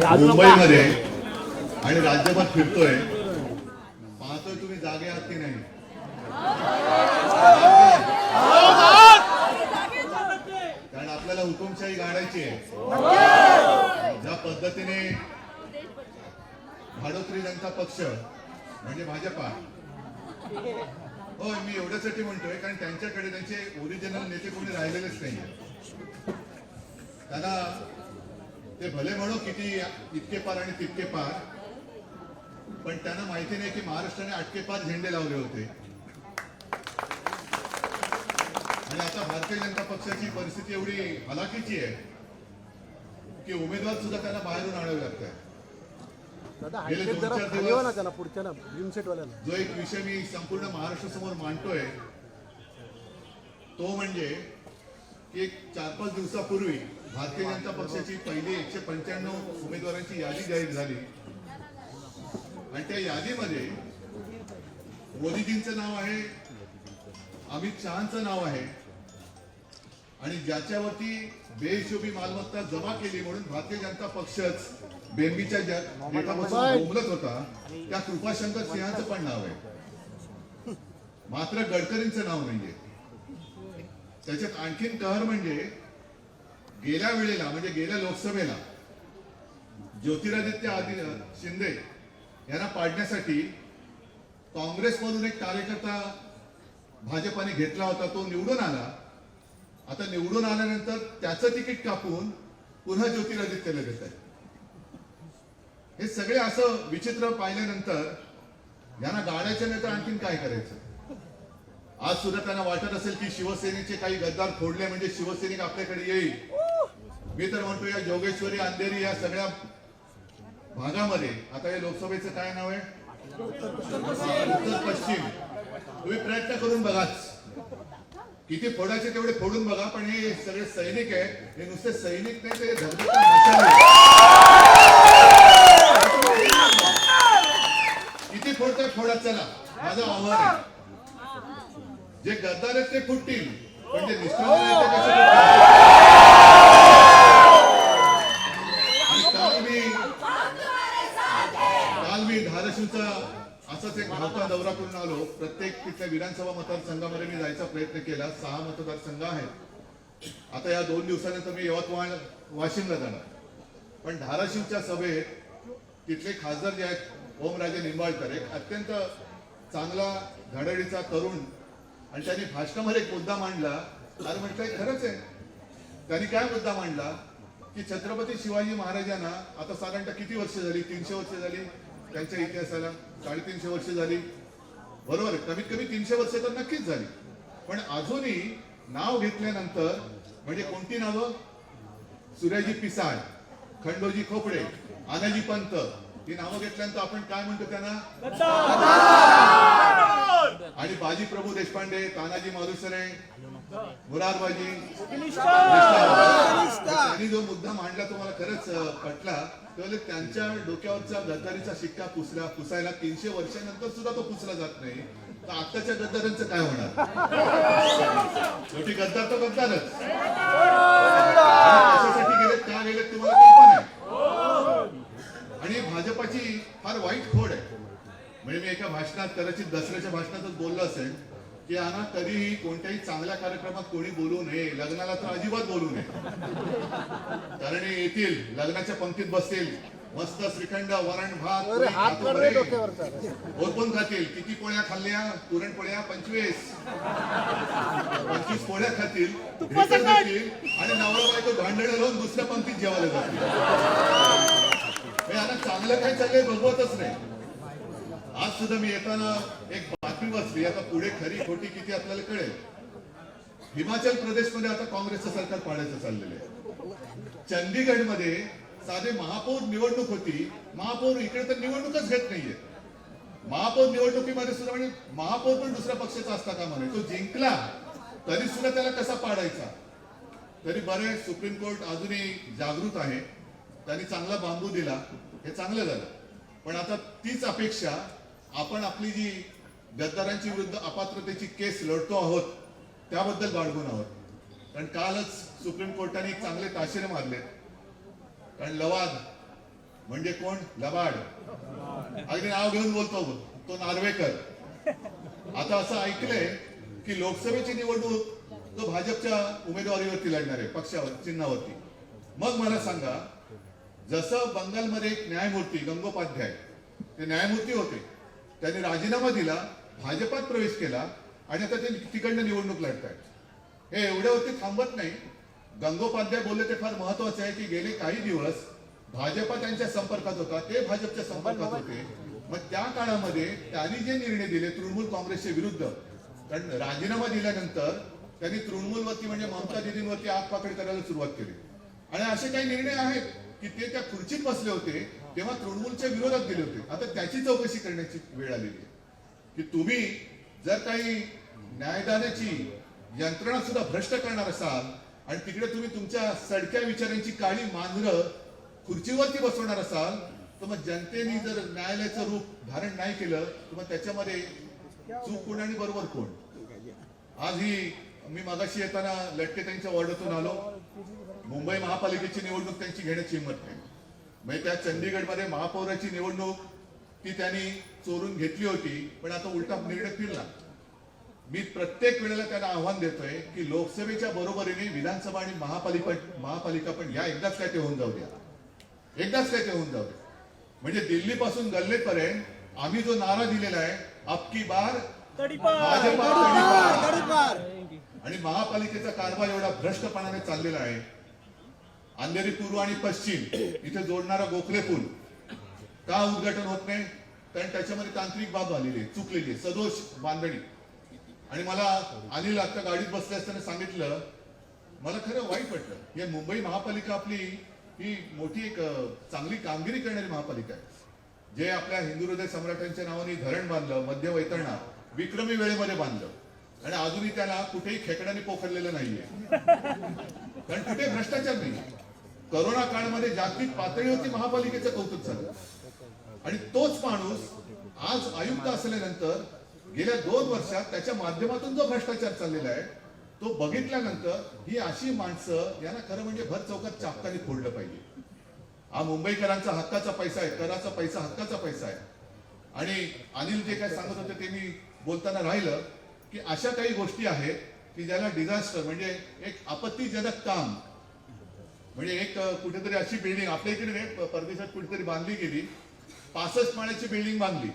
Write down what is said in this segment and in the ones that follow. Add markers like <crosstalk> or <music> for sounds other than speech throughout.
मुंबईमध्ये आणि राज्यभर फिरतोय. पाहतोय तुम्ही जागे आहात की नाही? कारण आपल्याला हुकुमशाही गाडायची आहे. ज्या पद्धतीने भाडोत्री जनता पक्ष म्हणजे भाजपा हो मी एवढ्यासाठी म्हणतोय कारण त्यांच्याकडे त्यांचे ओरिजिनल नेते कोणी राहिलेलेच नाहीये. त्यांना ते भले म्हणू किती इतके पार आणि तितके पार पण त्यांना माहिती नाही की महाराष्ट्राने अटके पार झेंडे लावले होते. आणि आता भारतीय जनता पक्षाची परिस्थिती एवढी हलाखीची आहे की उमेदवार सुद्धा त्यांना बाहेरून आणावे लागतात. जो एक विषय मी संपूर्ण महाराष्ट्रासमोर मांडतोय तो म्हणजे की एक चार पाच दिवसापूर्वी भारतीय जनता पक्षाची पहिली एकशे पंच्याण्णव उमेदवारांची यादी जाहीर झाली. आणि त्या यादीमध्ये मोदीजींचं नाव आहे अमित शहाचं नाव आहे. आणि ज्याच्यावरती बेहिशोबी मालमत्ता जमा केली म्हणून भारतीय जनता पक्षच बेंबीच्या बोंबलत होता त्या कृपाशंकर सिंहाचं पण नाव आहे. मात्र गडकरींचं नाव नाहीये. त्याच्यात आणखीन कहर म्हणजे गेल्या वेळेला म्हणजे गेल्या लोकसभेला ज्योतिरादित्य आदि शिंदे यांना पाडण्यासाठी काँग्रेसमधून एक कार्यकर्ता भाजपाने घेतला होता तो निवडून आला. आता निवडून आल्यानंतर त्याचं तिकीट कापून पुन्हा ज्योतिरादित्यला देत आहे हे सगळे असं विचित्र पाहिल्यानंतर यांना गाड्याच्या नाही तर आणखीन काय करायचं? आज सुद्धा त्यांना वाटत असेल की शिवसेनेचे काही गद्दार फोडले म्हणजे शिवसैनिक आपल्याकडे येईल. मी तर म्हणतो या जोगेश्वरी अंधेरी या सगळ्या भागामध्ये आता या लोकसभेचं काय नाव आहे? उत्तर पश्चिम. तुम्ही प्रयत्न करून बघाच. किती फोडायचे तेवढे फोडून बघा पण हे सगळे सैनिक आहे. हे नुसते सैनिक नाही ते किती फोडताय फोडा चला. माझं आव्हान आहे. जे गद्दार आहेत ते फुटतील. पण जे आहेत ते कसे काल मी धाराशिवचा असाच एक धावता दौरा करून आलो. प्रत्येक तिथल्या विधानसभा मतदारसंघामध्ये मी जायचा प्रयत्न केला. सहा मतदारसंघ आहेत. आता या दोन दिवसानंतर मी यवतमाळ वाशिमला जाणार. पण धाराशिवच्या सभेत तिथले खासदार जे आहेत ओमराजे निंबाळकर एक अत्यंत चांगला घडडीचा तरुण आणि त्यांनी भाषणामध्ये एक मुद्दा मांडला. अरे म्हणजे म्हटलंय खरंच आहे? त्यांनी काय मुद्दा मांडला? की छत्रपती शिवाजी महाराजांना आता साधारणतः किती वर्ष झाली? तीनशे वर्ष झाली? त्यांच्या इतिहासाला साडेतीनशे वर्ष झाली. बरोबर कमीत कमी तीनशे वर्ष तर नक्कीच झाली. पण अजूनही नाव घेतल्यानंतर म्हणजे कोणती नावं? सूर्याजी पिसाळ खंडोजी खोपडे आनाजी पंत. ही नावं घेतल्यानंतर आपण काय म्हणतो त्यांना? आणि बाजी प्रभू देशपांडे तानाजी मालुसरे मुरारबाजी त्यांनी जो मुद्दा मांडला तो मला खरंच पटला. त्यावेळेला त्यांच्या डोक्यावरचा गद्दारीचा शिक्का पुसला पुसायला तीनशे वर्षानंतर सुद्धा तो पुसला जात नाही. तर आत्ताच्या गद्दारांचं काय होणार? शेवटी गद्दार तो गद्दारच. कशासाठी गेलेत का गेलेत तुम्हाला कल्पना आहे आणि भाजपाची फार वाईट खोड आहे म्हणजे मी एका भाषणात कदाचित दसऱ्याच्या भाषणातच बोललो असेल की यांना कधीही कोणत्याही चांगल्या कार्यक्रमात कोणी बोलू नये लग्नाला तर अजिबात बोलू नये. कारण हे येतील लग्नाच्या पंक्तीत बसतील मस्त श्रीखंड वरण भात ओरपून खातील किती पोळ्या खाल्ल्या पुरणपोळ्या पंचवीस. पंचवीस पोळ्या खातील आणि नवरा बायको भांडण लावून दुसऱ्या पंक्तीत जेवायला जातील. <laughs> चांगलं काय चाललंय बघवतच नाही. आज सुद्धा मी येताना एक बातमी वाचली. आता पुढे खरी खोटी किती आपल्याला कळेल. हिमाचल प्रदेशमध्ये आता काँग्रेसचं सरकार पाडायचं चाललेलं आहे. चंदीगडमध्ये साधे महापौर निवडणूक होती. महापौर इकडे तर निवडणूकच घेत नाहीये. महापौर निवडणुकीमध्ये सुद्धा म्हणजे महापौर पण दुसऱ्या पक्षाचा असता का म्हणे तो जिंकला तरी सुद्धा त्याला कसा पाडायचा? तरी बरे सुप्रीम कोर्ट अजूनही जागृत आहे. त्यांनी चांगला बांबू दिला. हे चांगलं झालं. पण आता तीच अपेक्षा आपण आपली जी गद्दारांची विरुद्ध अपात्रतेची केस लढतो आहोत त्याबद्दल बाळगून आहोत. कारण कालच सुप्रीम कोर्टाने चांगले ताशेरे मारले कारण लवाद म्हणजे कोण? लबाड. अगदी नाव घेऊन बोलतो तो नार्वेकर. आता असं ऐकलंय की लोकसभेची निवडणूक तो भाजपच्या उमेदवारीवरती लढणार आहे पक्षावर चिन्हावरती. मग मला सांगा जसं बंगालमध्ये एक न्यायमूर्ती गंगोपाध्याय ते न्यायमूर्ती होते. त्यांनी राजीनामा दिला भाजपात प्रवेश केला आणि आता ते तिकडनं निवडणूक लढतायत. हे एवढ्यावरती थांबत नाही. गंगोपाध्याय बोलले ते फार महत्त्वाचे आहे की गेले काही दिवस भाजपा त्यांच्या संपर्कात होता ते भाजपच्या संपर्कात होते. मग त्या काळामध्ये त्यांनी जे निर्णय दिले तृणमूल काँग्रेसच्या विरुद्ध कारण राजीनामा दिल्यानंतर त्यांनी तृणमूलवरती म्हणजे ममता दिदींवरती आगपाकड करायला सुरुवात केली. आणि असे काही निर्णय आहेत की ते त्या खुर्चीत बसले होते तेव्हा तृणमूलच्या विरोधात गेले होते. आता त्याची चौकशी करण्याची वेळ आलेली आहे. की तुम्ही जर काही न्यायदानाची यंत्रणा सुद्धा भ्रष्ट करणार असाल आणि तिकडे तुम्ही तुमच्या सडक्या विचारांची काळी मांजर खुर्चीवरती बसवणार असाल तर मग जनतेने जर न्यायालयाचं रूप धारण नाही केलं तर मग त्याच्यामध्ये चूक कोण आणि बरोबर कोण? आज ही मी मगाशी येताना लटके त्यांच्या वॉर्डातून आलो. मुंबई महापालिकेची निवडणूक त्यांची घेण्याची हिंमत नाही. म्हणजे त्या चंदीगडमध्ये महापौराची निवडणूक ती त्यांनी चोरून घेतली होती पण आता उलटा निर्णय फिरला. मी प्रत्येक वेळेला त्यांना आव्हान देतोय की लोकसभेच्या बरोबरीने विधानसभा आणि महापालिका महापालिका पण या एकदाच काय ते होऊन जाऊ द्या. एकदाच काय ते होऊन जाऊ द्या. म्हणजे दिल्लीपासून गल्लेपर्यंत आम्ही जो नारा दिलेला आहे अबकी बार भाजपा. आणि महापालिकेचा कारभार एवढा भ्रष्टपणाने चाललेला आहे अंधेरी पूर्व आणि पश्चिम इथे जोडणारा गोखले पूल. का उद्घाटन होत नाही? कारण त्याच्यामध्ये तांत्रिक बाब झालेली आहे चुकलेली आहे सदोष बांधणी. आणि मला अनिल आता गाडीत बसले असताना सांगितलं मला खरं वाईट वाटलं. हे मुंबई महापालिका आपली ही मोठी एक चांगली कामगिरी करणारी महापालिका आहे. जे आपल्या हिंदू हृदय सम्राटांच्या नावाने धरण बांधलं मध्य वैतरणा विक्रमी वेळेमध्ये बांधलं. आणि अजूनही त्याला कुठेही खेकड्याने पोखरलेलं नाहीये. कारण कुठे भ्रष्टाचार नाही. करोना काळामध्ये जागतिक पातळीवरती महापालिकेचं कौतुक झालं. आणि तोच माणूस आज आयुक्त असल्यानंतर गेल्या दोन वर्षात त्याच्या माध्यमातून जो भ्रष्टाचार चाललेला आहे तो बघितल्यानंतर ही अशी माणसं यांना खरं म्हणजे भर चौकात चापतानी फोडलं पाहिजे. हा मुंबईकरांचा हक्काचा पैसा आहे कराचा पैसा हक्काचा पैसा आहे. आणि अनिल जे काय सांगत होते ते मी बोलताना राहिलं की अशा काही गोष्टी आहेत की ज्याला डिझास्टर म्हणजे एक आपत्तीजनक काम म्हणजे एक कुठेतरी अशी बिल्डिंग आपल्या इकडे नाही परदेशात कुठेतरी बांधली गेली पासष्ट माळ्याची बिल्डिंग बांधली.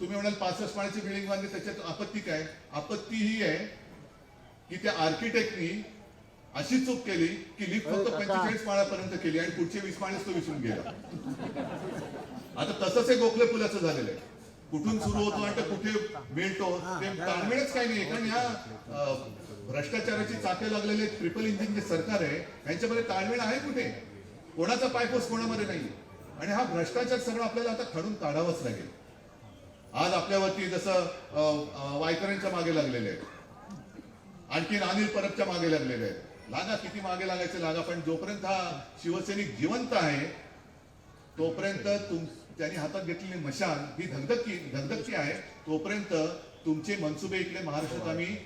तुम्ही म्हणाल पासष्ट माळ्याची बिल्डिंग बांधली त्याच्यात आपत्ती काय? आपत्ती ही आहे की त्या आर्किटेक्टनी अशी चूक केली की लिफ्ट फक्त पंचेचाळीस माळ्यापर्यंत केली आणि पुढचे वीस माळेच तो विसरून गेला. आता तसंच हे गोखले पुलाचं झालेलं आहे. कुठून सुरू होतो आणि कुठे मिळतो ते ताळमेळच काही नाही कारण अं, भ्रष्टाचाराची चाके लागलेले ट्रिपल इंजिन जे सरकार आहे यांच्यामध्ये ताळमेळ आहे कुठे? कोणाचा पायपोस कोणामध्ये नाही. आणि हा भ्रष्टाचार सगळं आपल्याला आता खडून काढावाच लागेल. आज आपल्यावरती जसं वायकरांच्या मागे लागलेले आहेत. आणखीन अनिल परबच्या मागे लागलेले आहेत. लागा किती मागे लागायचे लागा पण जोपर्यंत हा शिवसैनिक जिवंत आहे तोपर्यंत तुम त्यांनी हातात घेतलेली मशाल ही धगधगती धगधगती आहे. तोपर्यंत तुमचे मनसुबे इकडे महाराष्ट्रात आम्ही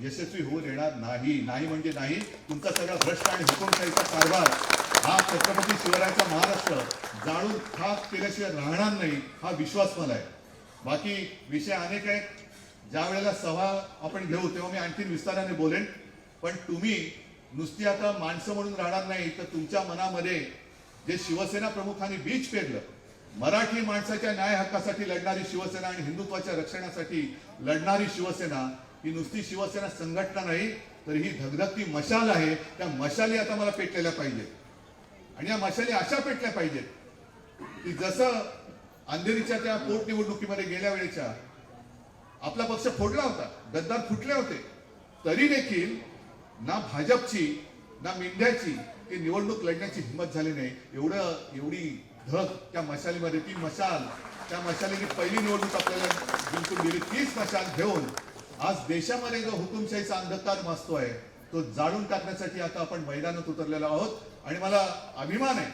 यशस्वी होऊ देणार नाही. नाही म्हणजे नाही. तुमचा सगळा भ्रष्ट आणि हुकुमशाहीचा कारभार हा छत्रपती शिवरायाचा महाराष्ट्र जाळून खाक केल्याशिवाय राहणार नाही हा विश्वास मला आहे. बाकी विषय अनेक आहेत. ज्या वेळेला सभा आपण घेऊ तेव्हा मी आणखीन विस्ताराने बोलेन. पण तुम्ही नुसती आता माणसं म्हणून राहणार नाही तर तुमच्या मनामध्ये जे शिवसेना प्रमुखांनी बीज पेरलं मराठी माणसाच्या न्याय हक्कासाठी लढणारी शिवसेना आणि हिंदुत्वाच्या रक्षणासाठी लढणारी शिवसेना ही नुसती शिवसेना संघटना नाही तर ही धगधगती मशाल आहे. त्या मशाली आता मला पेटलेल्या पाहिजेत. आणि या मशाली अशा पेटल्या पाहिजेत की जसं अंधेरीच्या त्या पोटनिवडणुकीमध्ये गेल्या वेळेच्या आपला पक्ष फोडला होता गद्दार फुटले होते तरी देखील ना भाजपची ना मेंढ्याची ती निवडणूक लढण्याची हिंमत झाली नाही. एवढं एवढी धग त्या मशालीमध्ये ती मशाल त्या मशालीने पहिली निवडणूक आपल्याला जिंकून दिली तीच मशाल घेऊन आज देशामध्ये जो हुकुमशाहीचा अंधकार भासतोय तो जाळून टाकण्यासाठी आता आपण मैदानात उतरलेलो आहोत. आणि मला अभिमान आहे.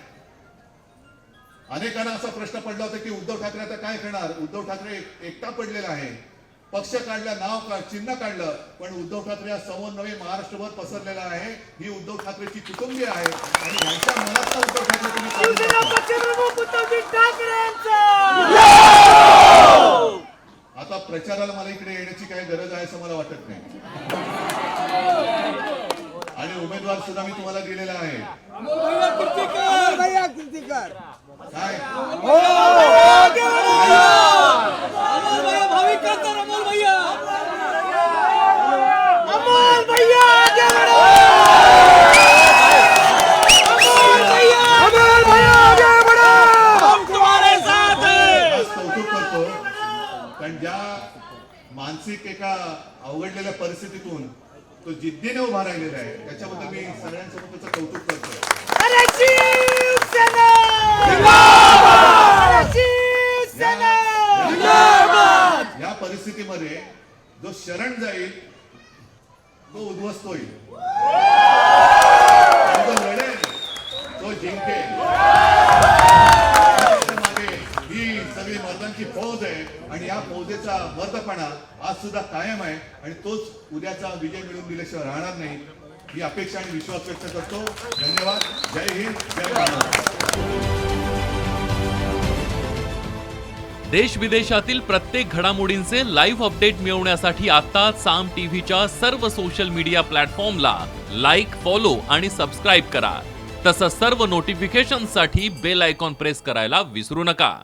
अनेकांना असा प्रश्न पडला होता की उद्धव ठाकरे आता काय करणार? उद्धव ठाकरे एकटा पडलेला आहे. पक्ष काढला नाव का चिन्ह काढलं पण उद्धव ठाकरे हा समन्वय महाराष्ट्रभर पसरलेला आहे. ही उद्धव ठाकरेची कुटुंबी आहे. आणि यांच्या मनात उद्धव ठाकरे आता प्रचाराला मला इकडे येण्याची काही गरज आहे असं मला वाटत नाही आणि उमेदवार सुद्धा मी तुम्हाला दिलेला आहे भैया काय मानसिक एका अवघडलेल्या परिस्थितीतून तो जिद्दीने उभा राहिलेला आहे. त्याच्याबद्दल मी सगळ्यांसमोर त्याचं कौतुक करतो या परिस्थितीमध्ये जो शरण जाईल तो उद्ध्वस्त होईल. जो लढेल तो जिंकेल त्याच्यामागे ही सगळी फौज आहे आणि या फौजेचा मर्दपणा आज सुद्धा कायम आहे आणि तोच उद्याचा विजय मिळवून दिल्याशिवाय राहणार नाही ही अपेक्षा आणि विश्वास व्यक्त करतो. धन्यवाद. जय हिंद. जय भारत. देश विदेशातील प्रत्येक घडामोडींचे लाईव्ह अपडेट मिळवण्यासाठी आता साम टीव्हीच्या सर्व सोशल मीडिया प्लॅटफॉर्मला लाईक फॉलो आणि सबस्क्राईब करा. तसंच सर्व नोटिफिकेशनसाठी बेल आयकॉन प्रेस करायला विसरू नका.